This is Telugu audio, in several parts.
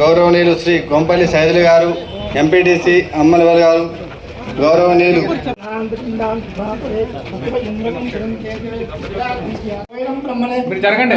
గౌరవనీయులు శ్రీ గొంపల్లి సైదులు గారు ఎంపీటీసీ అమ్మలవల్ గారు గౌరవనీయులు. మీరు జరగండి.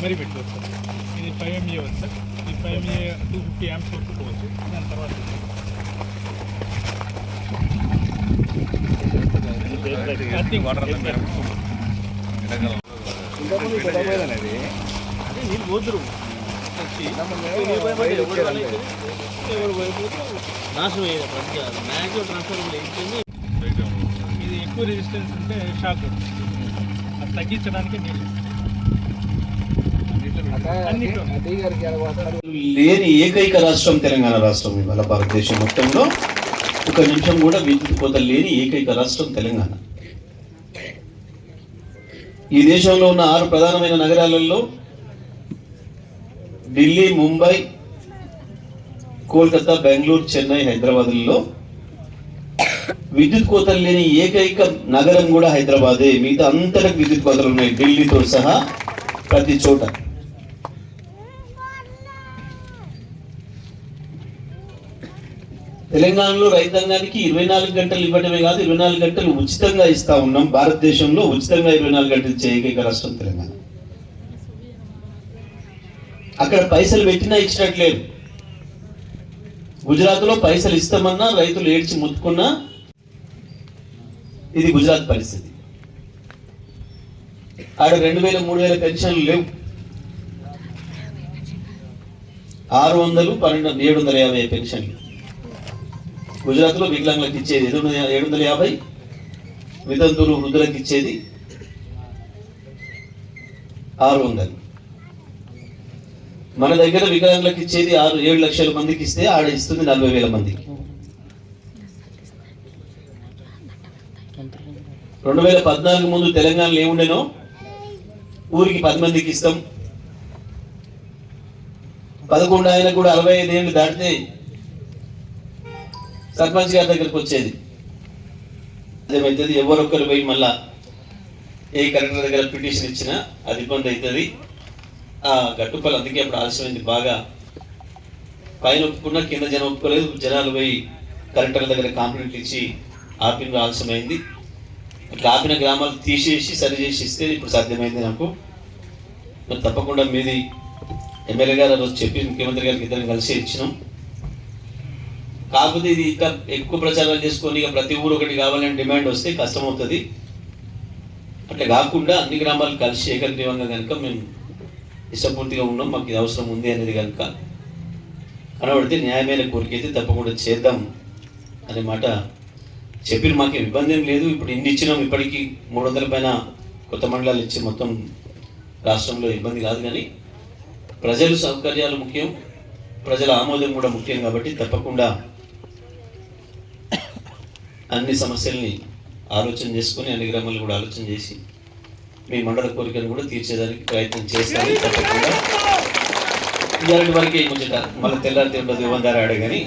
మరి పెట్టుకోవచ్చు సార్ ఇది ఫైవ్ ఎంఏ ఉంది సార్ ఈ five MA two fifty amps పెట్టుకోవచ్చు దాని తర్వాత Earthing water అంతా మేడం. అదే నీళ్ళు పోతురు నాశనం అయ్యేది మ్యాక్సిమం ఇది ఎక్కువ రెసిస్టెన్స్ ఉంటే షాక్ అది తగ్గించడానికి నీళ్ళు. లేని ఏకైక రాష్ట్రం తెలంగాణ రాష్ట్రం ఇవాళ భారతదేశం మొత్తంలో. ఒక నిమిషం కూడా విద్యుత్ కోత లేని ఏకైక రాష్ట్రం తెలంగాణ. ఈ దేశంలో ఉన్న ఆరు ప్రధానమైన నగరాలలో ఢిల్లీ ముంబై కోల్కతా బెంగళూరు చెన్నై హైదరాబాద్లలో విద్యుత్ కోతలు లేని ఏకైక నగరం కూడా హైదరాబాదే. మిగతా అంతటా విద్యుత్ కోతలు ఉన్నాయి ఢిల్లీతో సహా ప్రతి చోట. తెలంగాణలో రైతాంగానికి ఇరవై నాలుగు గంటలు ఇవ్వడమే కాదు ఇరవై నాలుగు గంటలు ఉచితంగా ఇస్తా ఉన్నాం. భారతదేశంలో ఉచితంగా ఇరవై నాలుగు గంటలు చేయగలిగే రాష్ట్రం తెలంగాణ. అక్కడ పైసలు పెట్టినా ఇచ్చినట్లేదు. గుజరాత్లో పైసలు ఇస్తామన్నా రైతులు ఏడ్చి ముత్తుకున్నా ఇది గుజరాత్ పరిస్థితి. ఆడ రెండు వేల మూడు వేల పెన్షన్లు లేవు. ఆరు వందలు పన్నెండు ఏడు వందల యాభై పెన్షన్లు. గుజరాత్లో వికలాంగులకు ఇచ్చేది ఏడు వందల ఏడు వందల యాభై. వితంతులు వృద్ధులకు ఇచ్చేది ఆరు వందలు. మన దగ్గర వికలాంగులకు ఇచ్చేది ఆరు ఏడు లక్షల మందికి ఇస్తే ఆడ ఇస్తుంది నలభై వేల మందికి. రెండు వేల పద్నాలుగు ముందు తెలంగాణలో ఏముండేనో? ఊరికి పది మందికి ఇస్తాం. పదకొండు ఆయన కూడా అరవై ఐదు ఏళ్ళు దాటితే సర్పంచ్ గారి దగ్గరికి వచ్చేది. అదేమైతుంది? ఎవరొక్కరు పోయి మళ్ళా ఏ కలెక్టర్ దగ్గర పిటిషన్ ఇచ్చినా అది ఇబ్బంది అవుతుంది. గట్టుపల్లి అందుకే అప్పుడు ఆలస్యమైంది. బాగా పైన ఒప్పుకున్నా కింద జనం ఒప్పుకోలేదు. జనాలు పోయి కలెక్టర్ దగ్గర కాంప్లైంట్ ఇచ్చి ఆపిన ఆలస్యమైంది. ఇట్లా ఆపిన గ్రామాలు తీసేసి సరి చేసి ఇస్తే ఇప్పుడు సాధ్యమైంది నాకు. మరి తప్పకుండా మీది ఎమ్మెల్యే గారు రోజు చెప్పి ముఖ్యమంత్రి గారికి ఇద్దరు కలిసి ఇచ్చినాం. కాకపోతే ఇది ఇంకా ఎక్కువ ప్రచారం చేసుకొని ఇక ప్రతి ఊరు ఒకటి కావాలని డిమాండ్ వస్తే కష్టం అవుతుంది అట్లా కాకుండా అన్ని గ్రామాలు కలిసి ఏకగ్రీవంగా కనుక మేము ఇష్టపూర్తిగా ఉన్నాం మాకు ఇది అవసరం ఉంది అనేది కనుక కనబడితే న్యాయమైన కోరిక అయితే తప్పకుండా చేద్దాం అనే మాట చెప్పిన మాకు ఇబ్బంది ఏం లేదు. ఇప్పుడు ఇన్ని ఇచ్చినాం ఇప్పటికీ మూడు వందల పైన కొత్త మండలాలు ఇచ్చి మొత్తం రాష్ట్రంలో ఇబ్బంది కాదు కానీ ప్రజలు సౌకర్యాలు ముఖ్యం ప్రజల ఆమోదం కూడా ముఖ్యం కాబట్టి తప్పకుండా అన్ని సమస్యల్ని ఆలోచన చేసుకొని అన్ని గ్రామాలు కూడా ఆలోచన చేసి మీ మండల కోరికను కూడా తీర్చేదానికి ప్రయత్నం చేస్తాను తప్పకుండా ఇలాంటి వరకే ముచ్చట మళ్ళీ తెల్లారితే ఉండదు ఇవ్వందారు ఆడే కానీ